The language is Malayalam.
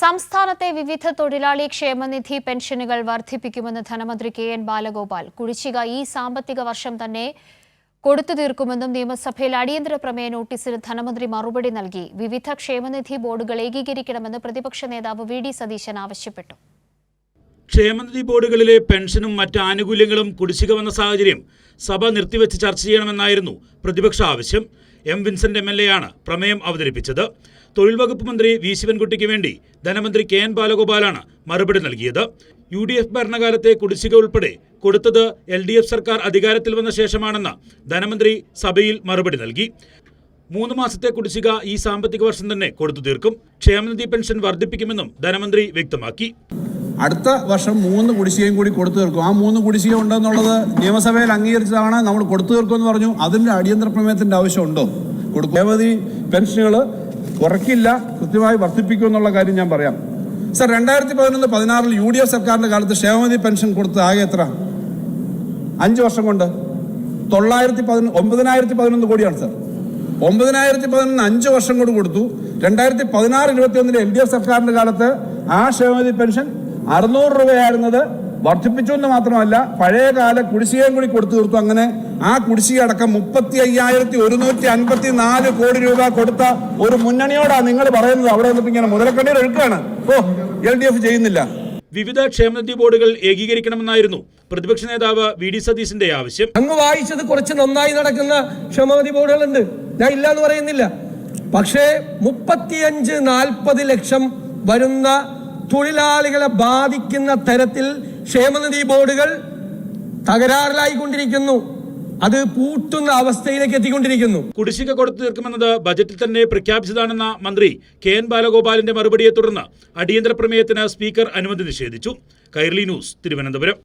സംസ്ഥാനത്തെ വിവിധ തൊഴിലാളി ക്ഷേമനിധി പെൻഷനുകൾ വർദ്ധിപ്പിക്കുമെന്ന് ധനമന്ത്രി കെ എൻ ബാലഗോപാൽ കുടിശ്ശിക ഈ സാമ്പത്തിക വർഷം തന്നെ കൊടുത്തു തീർക്കുമെന്നും നിയമസഭയിൽ അടിയന്തര പ്രമേയ നോട്ടീസിന് ധനമന്ത്രി മറുപടി നൽകി. വിവിധ ക്ഷേമനിധി ബോർഡുകൾ ഏകീകരിക്കണമെന്ന് പ്രതിപക്ഷ നേതാവ് വി ഡി സതീശൻ ആവശ്യപ്പെട്ടു. ക്ഷേമനിധി ബോർഡുകളിലെ പെൻഷനും മറ്റ് ആനുകൂല്യങ്ങളും കുടിശ്ശിക വന്ന സാഹചര്യം സഭ നിർത്തിവെച്ച് ചർച്ച ചെയ്യണമെന്നായിരുന്നു പ്രതിപക്ഷ ആവശ്യം. M Vincent M L A ആണ് പ്രമേയം അവതരിപ്പിച്ചത്. തൊഴിൽ വകുപ്പ് മന്ത്രി വി ശിവൻകുട്ടിക്ക് വേണ്ടി ധനമന്ത്രി കെ എൻ ബാലഗോപാലാണ് മറുപടി നൽകിയത്. യു ഡി എഫ് ഭരണകാലത്തെ കുടിശ്ശിക ഉൾപ്പെടെ കൊടുത്തത് എൽ ഡി എഫ് സർക്കാർ അധികാരത്തിൽ വന്ന ശേഷമാണെന്ന് ധനമന്ത്രി സഭയിൽ മറുപടി നൽകി. മൂന്ന് മാസത്തെ കുടിശ്ശിക ഈ സാമ്പത്തിക വർഷം തന്നെ കൊടുത്തു തീർക്കും. ക്ഷേമനിധി പെൻഷൻ വർദ്ധിപ്പിക്കുമെന്നും ധനമന്ത്രി വ്യക്തമാക്കി. അടുത്ത വർഷം മൂന്ന് കുടിശ്ശികയും കൂടി കൊടുത്തു തീർക്കും. ആ മൂന്ന് കുടിശ്ശിക ഉണ്ടെന്നുള്ളത് നിയമസഭയിൽ അംഗീകരിച്ചതാണ്. നമ്മൾ കൊടുത്തു തീർക്കുമെന്ന് പറഞ്ഞു. അതിന്റെ അടിയന്തര പ്രമേയത്തിന്റെ ആവശ്യമുണ്ടോ? കൊടുക്കും. നിരവധി പെൻഷനുകൾ കുറയ്ക്കില്ല കൃത്യമായി വർദ്ധിപ്പിക്കും എന്നുള്ള കാര്യം ഞാൻ പറയാം. സർ രണ്ടായിരത്തി പതിനൊന്ന് പതിനാറിൽ യു ഡി എഫ് സർക്കാരിന്റെ കാലത്ത് ക്ഷേമനിധി പെൻഷൻ കൊടുത്ത് ആകെ എത്ര? അഞ്ച് വർഷം കൊണ്ട്. തൊള്ളായിരത്തി പതിനൊന്ന് ഒമ്പതിനായിരത്തി പതിനൊന്ന് കോടിയാണ് സർ. ഒമ്പതിനായിരത്തി പതിനൊന്ന് അഞ്ച് വർഷം കൊണ്ട് കൊടുത്തു. രണ്ടായിരത്തി പതിനാറ് ഇരുപത്തി ഒന്നിലെ എൽ ഡി എഫ് സർക്കാരിന്റെ കാലത്ത് ആ ക്ഷേമനിധി പെൻഷൻ അറുന്നൂറ് രൂപയായിരുന്നത് വർദ്ധിപ്പിച്ചു എന്ന് മാത്രമല്ല പഴയ കാല കുടിശ്ശികയും കൂടി കൊടുത്തു തീർത്തു. അങ്ങനെ ആ കുടിശ്ശിക അടക്കം മുപ്പത്തി അയ്യായിരത്തി ഒരുന്നൂറ്റി അൻപത്തി നാല് കോടി രൂപ കൊടുത്ത ഒരു മുന്നണിയോടാ നിങ്ങൾ പറയുന്നത്. അവിടെ വന്നിട്ട് ഇങ്ങനെ മുതലക്കണ്ണീർ എഴുക്കാണ് ഓ എൽ ഡി എഫ് ചെയ്യുന്നില്ല. വിവിധ ക്ഷേമനിധി ബോർഡുകൾ ഏകീകരിക്കണമെന്നായിരുന്നു പ്രതിപക്ഷ നേതാവ് വി ഡി സതീശന്റെ ആവശ്യം. അങ്ങ് വായിച്ചത് കുറച്ച് നന്നായി നടക്കുന്ന ക്ഷേമനിധി ബോർഡുകളുണ്ട്. ഞാൻ ഇല്ല എന്ന് പറയുന്നില്ല. പക്ഷേ മുപ്പത്തിയഞ്ച് നാൽപ്പത് ലക്ഷം വരുന്ന തൊഴിലാളികളെ ബാധിക്കുന്ന തരത്തിൽ ക്ഷേമനിധി ബോർഡുകൾ തകരാറിലായിക്കൊണ്ടിരിക്കുന്നു. അത് പൂട്ടുന്ന അവസ്ഥയിലേക്ക് എത്തിക്കൊണ്ടിരിക്കുന്നു. കുടിശ്ശിക കൊടുത്തു തീർക്കുമെന്നത് ബജറ്റിൽ തന്നെ പ്രഖ്യാപിച്ചതാണെന്ന മന്ത്രി കെ എൻ ബാലഗോപാലിന്റെ മറുപടിയെ തുടർന്ന് അടിയന്തര പ്രമേയത്തിന് സ്പീക്കർ അനുമതി നിഷേധിച്ചു. കൈർലി ന്യൂസ് തിരുവനന്തപുരം.